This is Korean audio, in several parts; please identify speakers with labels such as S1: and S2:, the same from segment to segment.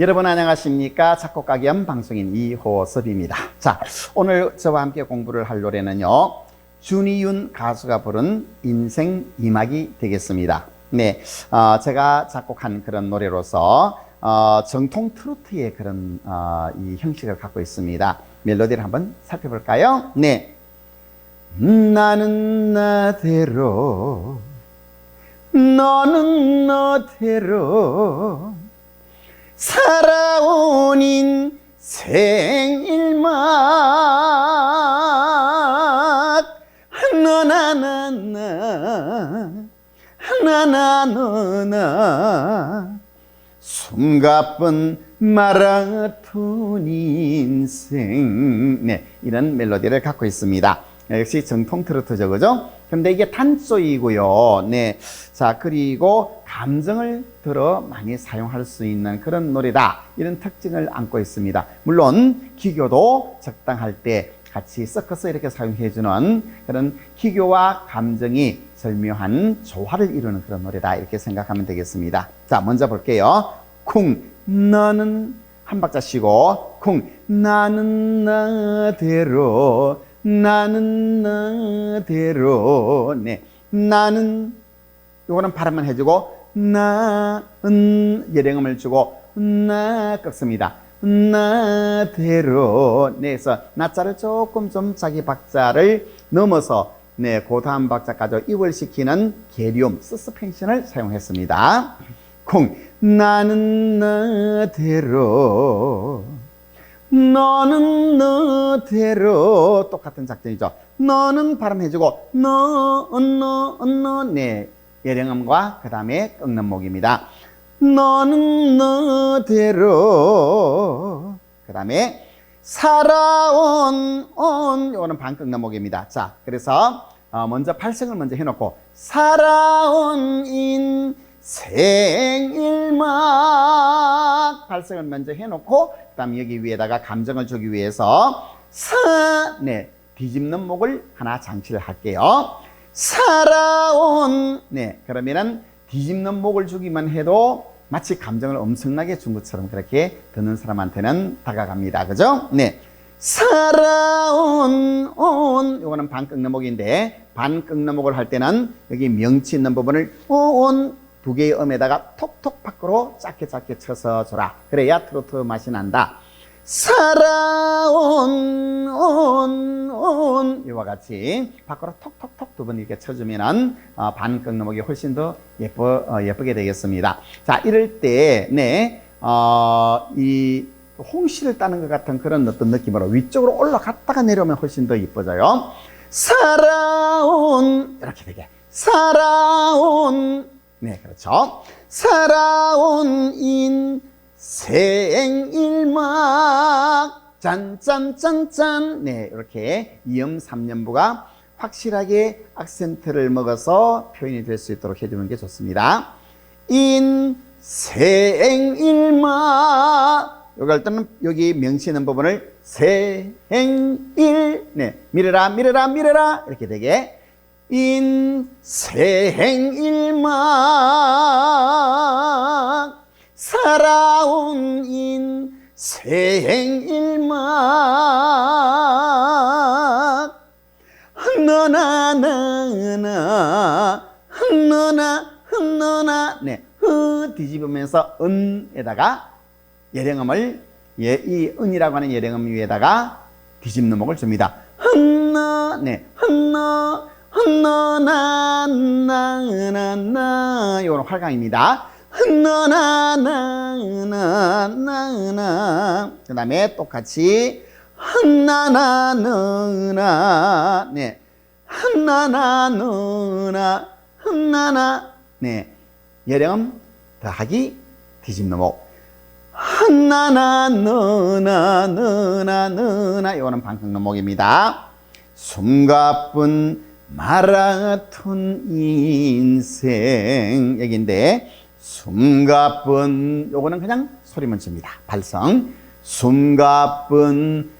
S1: 여러분 안녕하십니까? 작곡가 겸 방송인 이호섭입니다. 자 오늘 저와 함께 공부를 할 노래는요 준이윤 가수가 부른 인생 이막이 되겠습니다. 네 어, 제가 작곡한 그런 노래로서 어, 정통 트로트의 그런 어, 이 형식을 갖고 있습니다. 멜로디를 한번 살펴볼까요? 네. 나는 나대로 너는 너대로 살아온 인생 일막 너나 나나 나나 너나 숨가쁜 마라톤 인생 네 이런 멜로디를 갖고 있습니다. 역시 정통 트로트죠 그죠 근데 이게 단소이고요. 네. 자 그리고 감정을 들어 많이 사용할 수 있는 그런 노래다. 이런 특징을 안고 있습니다. 물론 기교도 적당할 때 같이 섞어서 이렇게 사용해 주는 그런 기교와 감정이 절묘한 조화를 이루는 그런 노래다. 이렇게 생각하면 되겠습니다. 자 먼저 볼게요. 쿵 너는 한 박자 쉬고 쿵 나는 나대로 나는 나대로 네. 나는 요거는 발음만 해주고 나은 예령음을 주고 나 꺾습니다. 나대로 네. 나자를 조금 좀 자기 박자를 넘어서 네, 그 다음 박자까지 이월시키는 계리움, 서스펜션을 사용했습니다. 콩, 나는 나대로, 너는 너대로. 똑같은 작전이죠. 너는 발음해주고, 너, 너, 너, 네. 예령음과 그 다음에 꺾는 목입니다. 너는 너대로. 그 다음에 살아온 온 요거는 반꺾는 목입니다. 자, 그래서 어, 먼저 팔성을 먼저 해놓고 살아온 인 생 일막 팔성을 먼저 해놓고 그 다음 여기 위에다가 감정을 주기 위해서 사, 네, 뒤집는 목을 하나 장치를 할게요. 살아온 네, 그러면은 뒤집는 목을 주기만 해도 마치 감정을 엄청나게 준 것처럼 그렇게 듣는 사람한테는 다가갑니다. 그죠? 네. 살아온 온 요거는 반 꺾는 목인데 반 꺾는 목을 할 때는 여기 명치 있는 부분을 온 두 개의 음에다가 톡톡 밖으로 짧게 짧게 쳐서 줘라. 그래야 트로트 맛이 난다. 살아온 온, 온 이와 같이 밖으로 톡톡톡 두 번 이렇게 쳐주면은 어, 반 꺾는 목이 훨씬 더 예뻐 어, 예쁘게 되겠습니다. 자 이럴 때 네 어, 이 홍시를 따는 것 같은 그런 어떤 느낌으로 위쪽으로 올라갔다가 내려오면 훨씬 더 이뻐져요. 살아온 이렇게 되게 살아온 네 그렇죠. 살아온 인생 일막. 짠짠짠짠. 네 이렇게 이음 삼년부가 확실하게 악센트를 먹어서 표현이 될 수 있도록 해주는 게 좋습니다. 인생 일막. 여기 할 때는 여기 명시는 부분을 생일. 네 미래라 미래라 미래라. 이렇게 되게 인생 일막 살아온 인생 일막 너나 나나 너나 너나 네 흐 뒤집으면서 은에다가 예령음을 예, 이 은이라고 하는 예령음 위에다가 뒤집는 목을 줍니다. 흔나 네 흔나 흔너나나나나 이거는 활강입니다. 흔너나나나나나. 그 다음에 똑같이 흔나나너나. 네. 흔나나너나. 흔나나. 네. 예령 더하기 뒤집는 목. 흔나나 너나 너나 너나. 이거는 방금 목입니다. 숨가쁜 마라톤 인생 여기인데 숨가쁜 요거는 그냥 소리만 칩니다. 발성 숨가쁜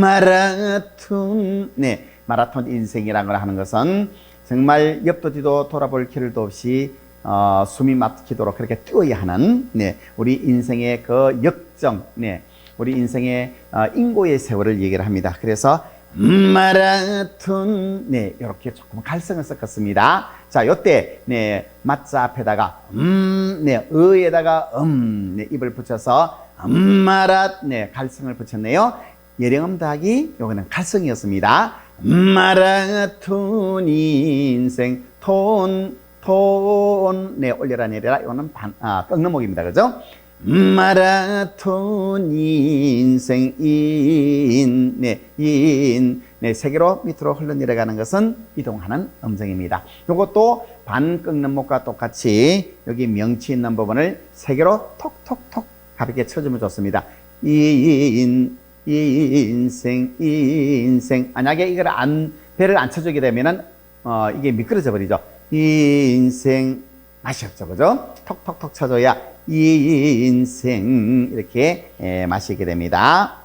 S1: 마라톤 네 마라톤 인생이라는 걸 하는 것은 정말 옆도 뒤도 돌아볼 길도 없이 어, 숨이 막히도록 그렇게 뛰어야 하는 네, 우리 인생의 그 역정, 네, 우리 인생의 어, 인고의 세월을 얘기를 합니다. 그래서 마라톤, 네, 이렇게 조금 갈성을 섞었습니다. 자, 요때 네, 맞자 앞에다가 음, 네, 의에다가 음, 네, 입을 붙여서 음마라, 네, 갈성을 붙였네요. 예령음 더하기 요거는 갈성이었습니다. 마라톤 인생 톤, 톤, 네, 올려라 내려라. 이거는 반, 아, 꺾는 목입니다. 그죠? 마라톤 인생 인, 네, 인, 네, 세 개로 밑으로 흘러내려가는 것은 이동하는 음정입니다. 이것도 반 꺾는 목과 똑같이 여기 명치 있는 부분을 세 개로 톡톡톡 가볍게 쳐주면 좋습니다. 인, 인생, 인생. 만약에 이걸 안, 배를 안 쳐주게 되면은, 어, 이게 미끄러져 버리죠. 인생, 맛이 없죠. 그죠? 톡톡톡 쳐줘야 인생, 이렇게 에, 맛이 있게 됩니다.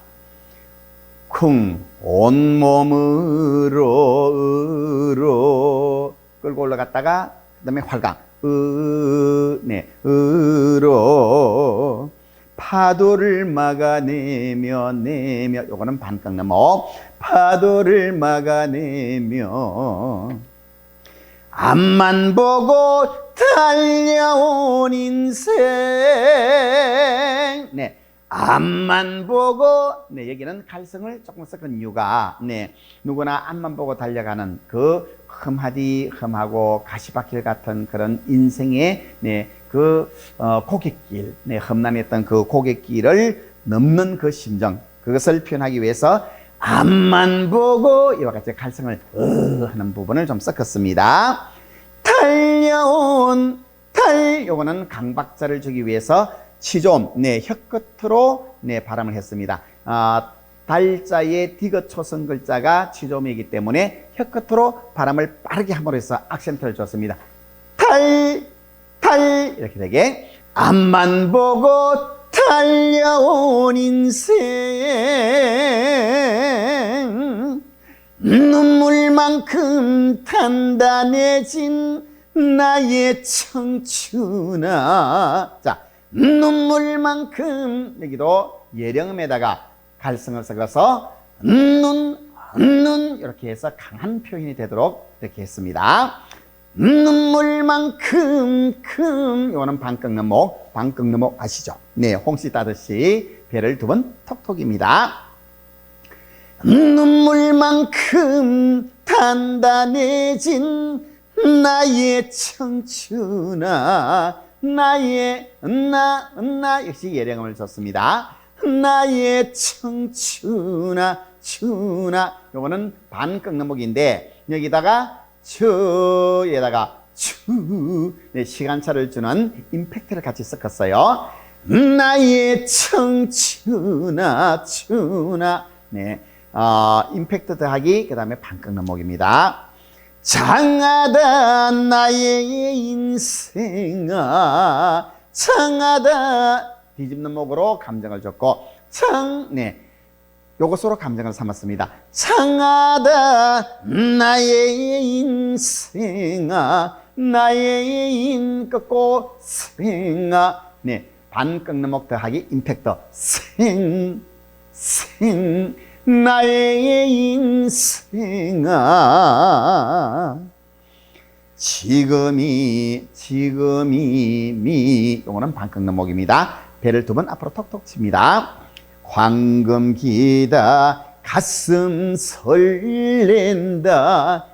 S1: 쿵, 온몸으로, 으로, 끌고 올라갔다가, 그 다음에 활강, 으, 네, 으로, 파도를 막아내며, 내며, 요거는 반깡나무, 파도를 막아내며, 앞만 보고 달려온 인생. 네. 앞만 보고, 네, 여기는 갈성을 조금 섞은 이유가, 네, 누구나 앞만 보고 달려가는 그 흠하디 흠하고 가시밭길 같은 그런 인생의, 네, 그, 어, 고갯길, 네, 험난했던 그 고갯길을 넘는 그 심정, 그것을 표현하기 위해서 앞만 보고 이와 같이 갈성을 으 하는 부분을 좀 섞었습니다. 달려온 달 요거는 강박자를 주기 위해서 치좀 네 혀 끝으로 네 발음을 했습니다. 아, 달자의 디귿 초성 글자가 치좀이기 때문에 혀 끝으로 발음을 빠르게 함으로 해서 악센트를 줬습니다. 달, 달 이렇게 되게 앞만 보고 달려온 인생. 눈물만큼 단단해진 나의 청춘아. 자 눈물만큼 여기도 예령음에다가 갈성을 섞어서 눈, 눈 이렇게 해서 강한 표현이 되도록 이렇게 했습니다. 눈물만큼 큼 이거는 반 꺾는 목, 반 꺾는 목 아시죠? 네, 홍시 따듯이 배를 두 번 톡톡입니다. 눈물만큼 단단해진 나의 청춘아 나의 나, 나 역시 예령음을 줬습니다. 나의 청춘아 춘아 요거는 반 꺾는 목인데 여기다가 추에다가 추 네, 시간차를 주는 임팩트를 같이 섞었어요. 나의 청춘아 춘아. 네, 어, 임팩트 더하기 그 다음에 반 꺾는 목입니다. 장하다 나의 인생아. 장하다. 뒤집는 목으로 감정을 줬고 청 네. 요것으로 감정을 삼았습니다. 창하다 나의 인생아. 나의 인 꺾고 생아. 네, 반 꺾는 목 더하기 임팩트 생, 생 나의 인생아. 지금이 지금이 미. 요거는 반 꺾는 목입니다. 배를 두 번 앞으로 톡톡 칩니다. 황금 기다 가슴 설렌다.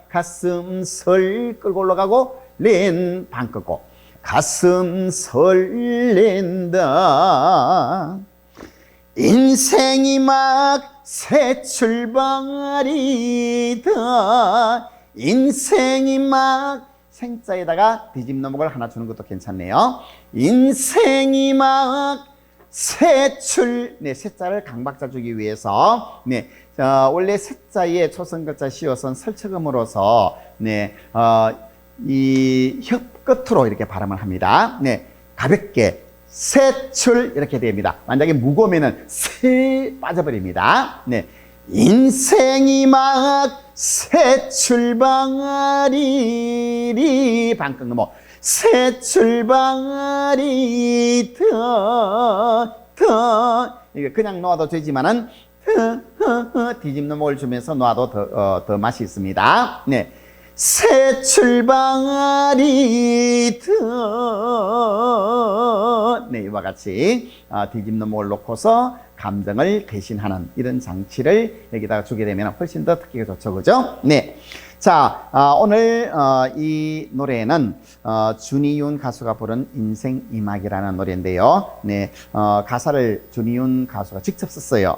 S1: 가슴 설 끌고 올라가고 렌 반 꺾고 가슴 설렌다. 인생이 막 새 출발이다. 인생이 막 생자에다가 뒤집는 목을 하나 주는 것도 괜찮네요. 인생이 막 세출, 네, 세자를 강박자 주기 위해서, 네, 어, 원래 세자에 초성글자 씌워선 설치음으로써, 네, 어, 이 혀 끝으로 이렇게 발음을 합니다. 네, 가볍게 세출 이렇게 됩니다. 만약에 무거우면은 세 빠져버립니다. 네, 인생이 막 새 출발이리 방금 뭐새 출발이 더, 더, 이게 그냥 놓아도 되지만은, 뒤집는 목을 주면서 놔도 더, 어, 더 맛이 있습니다. 네. 새 출발이 더, 네, 이와 같이 어, 뒤집는 목을 놓고서 감정을 대신하는 이런 장치를 여기다가 주게 되면 훨씬 더 듣기가 좋죠, 그죠? 네. 자, 아, 오늘 어, 이 노래는 어, 준이윤 가수가 부른 인생 이막이라는 노래인데요. 네, 어, 가사를 준이윤 가수가 직접 썼어요.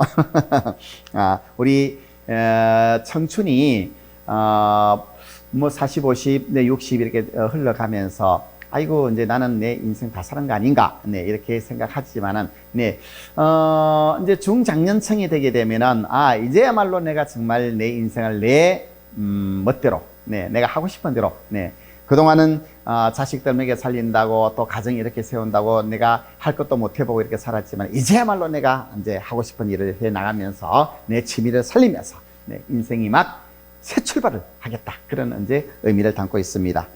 S1: 아, 우리 에, 청춘이 어, 뭐 40, 50, 네, 60 이렇게 어, 흘러가면서 아이고 이제 나는 내 인생 다 사는 거 아닌가? 네 이렇게 생각하지만은 네 어, 이제 중장년층이 되게 되면은 아 이제야말로 내가 정말 내 인생을 내 음, 멋대로 네 내가 하고 싶은 대로 네 그동안은 어, 자식들 먹여 살린다고 또 가정 이렇게 세운다고 내가 할 것도 못 해보고 이렇게 살았지만 이제야말로 내가 이제 하고 싶은 일을 해 나가면서 내 취미를 살리면서 네, 인생이 막 새 출발을 하겠다 그런 이제 의미를 담고 있습니다.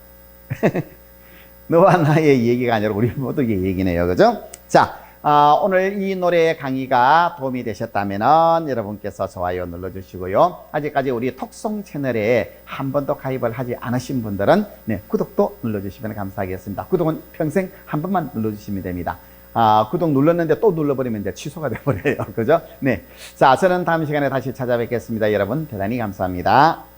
S1: 너와 나의 얘기가 아니라 우리 모두의 얘기네요. 그죠? 자, 아, 오늘 이 노래 강의가 도움이 되셨다면 여러분께서 좋아요 눌러주시고요. 아직까지 우리 톡송 채널에 한 번도 가입을 하지 않으신 분들은 네, 구독도 눌러주시면 감사하겠습니다. 구독은 평생 한 번만 눌러주시면 됩니다. 아, 구독 눌렀는데 또 눌러버리면 이제 취소가 돼버려요. 그죠? 네. 자, 저는 다음 시간에 다시 찾아뵙겠습니다. 여러분, 대단히 감사합니다.